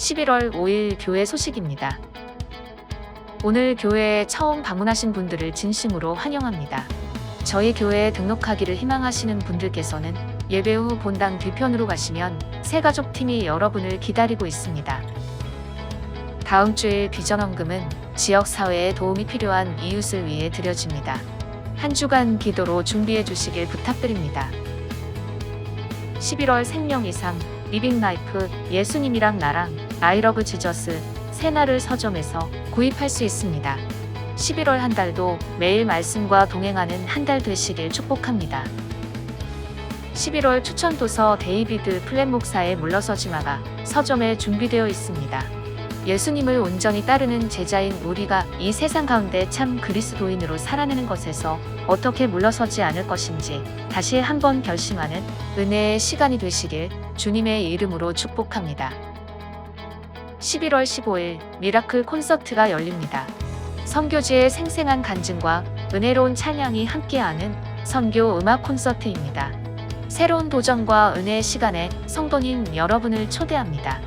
11월 5일 교회 소식입니다. 오늘 교회에 처음 방문하신 분들을 진심으로 환영합니다. 저희 교회에 등록하기를 희망하시는 분들께서는 예배 후 본당 뒤편으로 가시면 새가족 팀이 여러분을 기다리고 있습니다. 다음 주일 비전원금은 지역 사회에 도움이 필요한 이웃을 위해 드려집니다. 한 주간 기도로 준비해 주시길 부탁드립니다. 11월 생명 이상 리빙 라이프 예수님이랑 나랑 아이러브 지저스 새날을 서점에서 구입할 수 있습니다. 11월 한 달도 매일 말씀과 동행하는 한 달 되시길 축복합니다. 11월 추천 도서 데이비드 플랫 목사의 물러서지 마가 서점에 준비되어 있습니다. 예수님을 온전히 따르는 제자인 우리가 이 세상 가운데 참 그리스도인으로 살아내는 것에서 어떻게 물러서지 않을 것인지 다시 한번 결심하는 은혜의 시간이 되시길 주님의 이름으로 축복합니다. 11월 15일 미라클 콘서트가 열립니다. 선교지의 생생한 간증과 은혜로운 찬양이 함께하는 선교 음악 콘서트입니다. 새로운 도전과 은혜의 시간에 성도님 여러분을 초대합니다.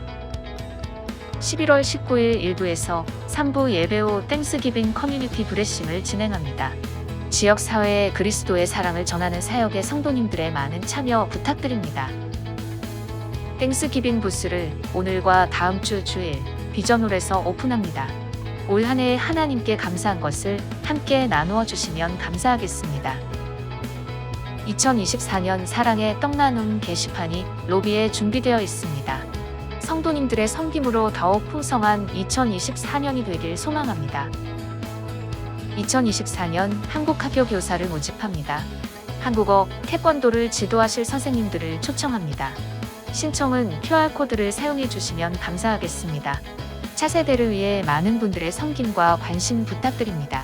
11월 19일 일부에서 3부 예배 후 땡스기빙 커뮤니티 브레싱을 진행합니다. 지역 사회에 그리스도의 사랑을 전하는 사역의 성도님들의 많은 참여 부탁드립니다. 땡스기빙 부스를 오늘과 다음 주 주일 비전홀에서 오픈합니다. 올 한 해 하나님께 감사한 것을 함께 나누어 주시면 감사하겠습니다. 2024년 사랑의 떡나눔 게시판이 로비에 준비되어 있습니다. 성도님들의 섬김으로 더욱 풍성한 2024년이 되길 소망합니다. 2024년 한국학교 교사를 모집합니다. 한국어, 태권도를 지도하실 선생님들을 초청합니다. 신청은 QR코드를 사용해 주시면 감사하겠습니다. 차세대를 위해 많은 분들의 섬김과 관심 부탁드립니다.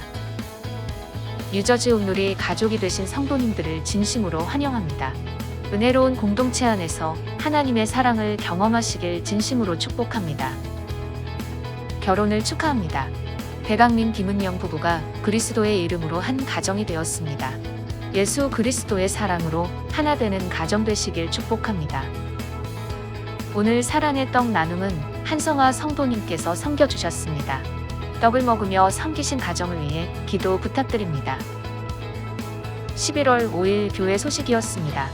유저지 온누리 가족이 되신 성도님들을 진심으로 환영합니다. 은혜로운 공동체 안에서 하나님의 사랑을 경험하시길 진심으로 축복합니다. 결혼을 축하합니다. 배강민 김은영 부부가 그리스도의 이름으로 한 가정이 되었습니다. 예수 그리스도의 사랑으로 하나 되는 가정 되시길 축복합니다. 오늘 사랑의 떡 나눔은 한성아 성도님께서 섬겨주셨습니다. 떡을 먹으며 섬기신 가정을 위해 기도 부탁드립니다. 11월 5일 교회 소식이었습니다.